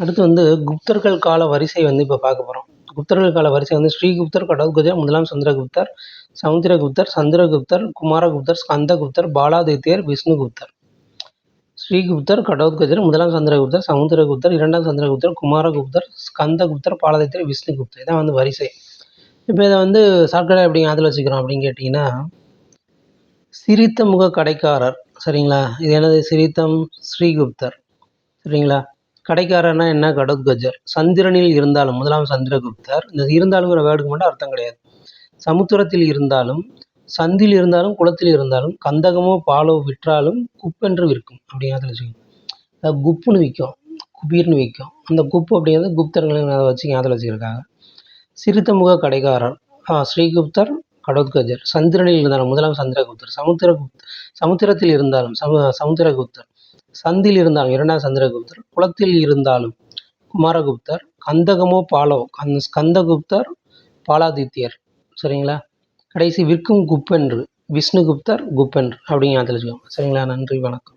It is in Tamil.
அடுத்து வந்து குப்தர்கள் கால வரிசை வந்து இப்போ பார்க்க போகிறோம் குப்தர்கள் கால வரிசை வந்து ஸ்ரீகுப்தர் கடோத்கஜர் முதலாம் சந்திரகுப்தர் சமுத்திரகுப்தர் சந்திரகுப்தர் குமாரகுப்தர் ஸ்கந்தகுப்தர் பாலாதித்யர் விஷ்ணுகுப்தர். ஸ்ரீகுப்தர் கடவுத்கஜர் முதலாம் சந்திரகுப்தர் சமுத்திரகுப்தர் இரண்டாம் சந்திரகுப்தர் குமாரகுப்தர் ஸ்கந்தகுப்தர் பாலாதித்யர் விஷ்ணுகுப்தர். இதான் வந்து வரிசை. இப்போ இதை வந்து சர்க்கரை எப்படி அதில் வச்சுக்கிறோம் அப்படின்னு கேட்டிங்கன்னா சிரித்த முக கடைக்காரர் சரிங்களா? இது என்னது? சிரித்தம் ஸ்ரீகுப்தர் சரிங்களா? கடைக்காரர்னா என்ன? கடோத்கஜர் சந்திரனில் இருந்தாலும் முதலாம் சந்திரகுப்தர் இந்த இருந்தாலுங்கிற வேர்டுக்கு மட்டும் அர்த்தம் கிடையாது. சமுத்திரத்தில் இருந்தாலும் சந்தில் இருந்தாலும் குளத்தில் இருந்தாலும் கந்தகமோ பாலோ விற்றாலும் குப்பென்று விற்கும். அப்படிங்கிறத வச்சுக்கோங்க குப்புன்னு விற்கும். குபீர்னு விற்கும். அந்த குப்பு அப்படிங்கிறது குப்தர்களை அதை வச்சு ஞாபகத்தில் வச்சுருக்காங்க. சிறுத்த முக கடைக்காரர். ஆ, ஸ்ரீகுப்தர் கடோத்கஜர் சந்திரனில் இருந்தாலும் முதலாம் சந்திரகுப்தர். சமுத்திரகுப்த சமுத்திரத்தில் இருந்தாலும் சமு சமுத்திரகுப்தர். சந்தில் இருந்தாலும் இரண்டாம் சந்திரகுப்தர் குளத்தில் இருந்தாலும் குமாரகுப்தர் கந்தகமோ பாலோ கந் ஸ்கந்தகுப்தர் பாலாதித்யர். சரிங்களா? கடைசி விற்கும் குப்பென்று விஷ்ணுகுப்தர் குப்பென்று அப்படிங்க ஞாபகத்தில் சரிங்களா? நன்றி வணக்கம்.